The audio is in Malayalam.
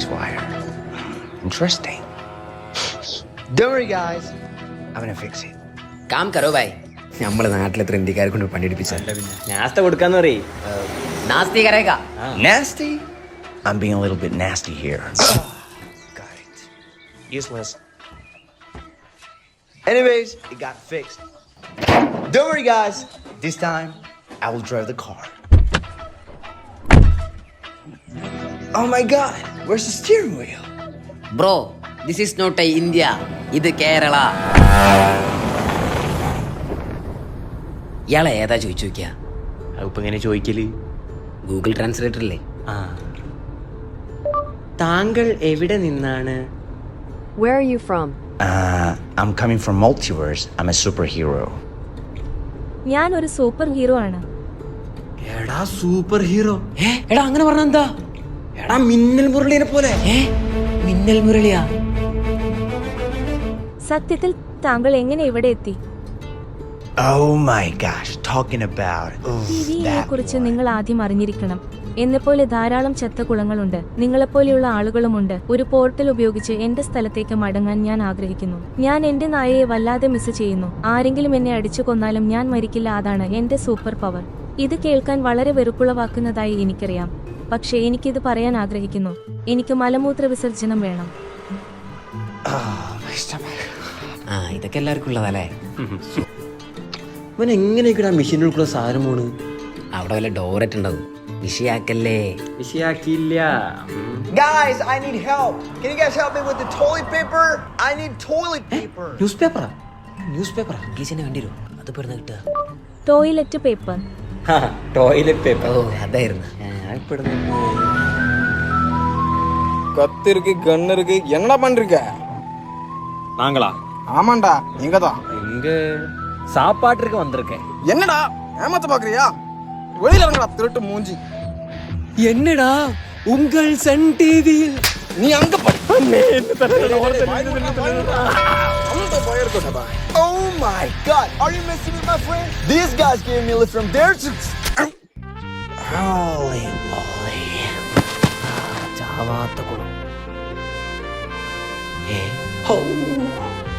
race wire. Interesting. Don't worry, guys. I'm gonna fix it. കാം കറോ ഭായ് നമ്മളെ നാട്ടിലെ ഇന്ത്യക്കാരെ കൊണ്ട് പണിയെടുപ്പിച്ച നാസ്ത കൊടുക്കാന്ന് പറയേ നാസ്തി കരേക Nasty? I'm being a little bit nasty here. got it. Useless. Anyways, it got fixed. Don't worry, guys. This time, I will drive the car. Oh my god, Where's the steering wheel? Bro this is not a India ഇത് കേരള ഇയാളെ ഏതാ ചോദിച്ചു നോക്കിയ? അതിപ്പോ ഇങ്ങനെ ചോദിക്കൽ? ഗൂഗിൾ ട്രാൻസ്ലേറ്റർ അല്ലേ ആ. താങ്കൾ എവിടെ നിന്നാണ്? Where are you from? Uh, I'm coming from Multiverse. I'm a superhero. ഞാൻ ഒരു സൂപ്പർ ഹീറോ ആണ്. എടാ സൂപ്പർ ഹീറോ. ഏ എടാ അങ്ങനെ പറഞ്ഞ എന്താ? എടാ മിന്നൽ മുരളിനെ പോലെ. മിന്നൽ മുരളിയാ? സത്യത്തിൽ താങ്കൾ എങ്ങനെ ഇവിടെ എത്തി? Oh my gosh, talking about ഇതിനെ കുറിച്ച് നിങ്ങൾ ആദ്യം അറിഞ്ഞിരിക്കണം. എന്നെപ്പോലെ ധാരാളം ചത്ത കുളങ്ങളുണ്ട് നിങ്ങളെപ്പോലെയുള്ള ആളുകളുമുണ്ട്. ഒരു പോർട്ടൽ ഉപയോഗിച്ച് എന്റെ സ്ഥലത്തേക്ക് മടങ്ങാൻ ഞാൻ ആഗ്രഹിക്കുന്നു. ഞാൻ എന്റെ നായയെ വല്ലാതെ മിസ് ചെയ്യുന്നു. ആരെങ്കിലും എന്നെ അടിച്ചു കൊന്നാലും ഞാൻ മരിക്കില്ല. അതാണ് എന്റെ സൂപ്പർ പവർ ഇത് കേൾക്കാൻ വളരെ വെറുപ്പുളവാക്കുന്നതായി എനിക്കറിയാം. പക്ഷേ എനിക്കിത് പറയാൻ ആഗ്രഹിക്കുന്നു. എനിക്ക് മലമൂത്ര വിസർജനം വേണം. ആ ഇതൊക്കെ എല്ലാവർക്കും ഉള്ളതല്ലേ? ഇവൻ എങ്ങനെയൊക്കെ മെഷീനിൽ കൂടെ സാധനം പോണ് അവിടെ വല്ല ഡോററ്റ് ഉണ്ടാവും. വിഷയാക്കല്ലേ? വിഷയാക്കിയില്ല. Guys, I need help. Can you guys help me with the toilet paper? I need toilet paper. News പേപ്പറാ news പേപ്പറാ ഇംഗ്ലീഷിനെ വേണ്ടി വരും. അത് പെടുന്ന കിട്ടുക? ടോയ്ലറ്റ് പേപ്പർ ടോയ്ലറ്റ് പേപ്പർ ഓ അതായിരുന്നു கத்து இருக்கு கன் இருக்கு என்னடா பண்றீங்க நாங்களா ஆமாண்டா நீங்க தான் எங்க சாப்பாட்டுக்கு வந்திருக்கேன் என்னடா ஏமாத்த பாக்குறியா வெளியில இறங்கடா திருட்டு மூஞ்சி என்னடா உங்கள் சன் டிவியில் நீ அங்க Oh my god, are you messing with my friend? These guys gave me a lift from there to. Holy moly. Java at Oh.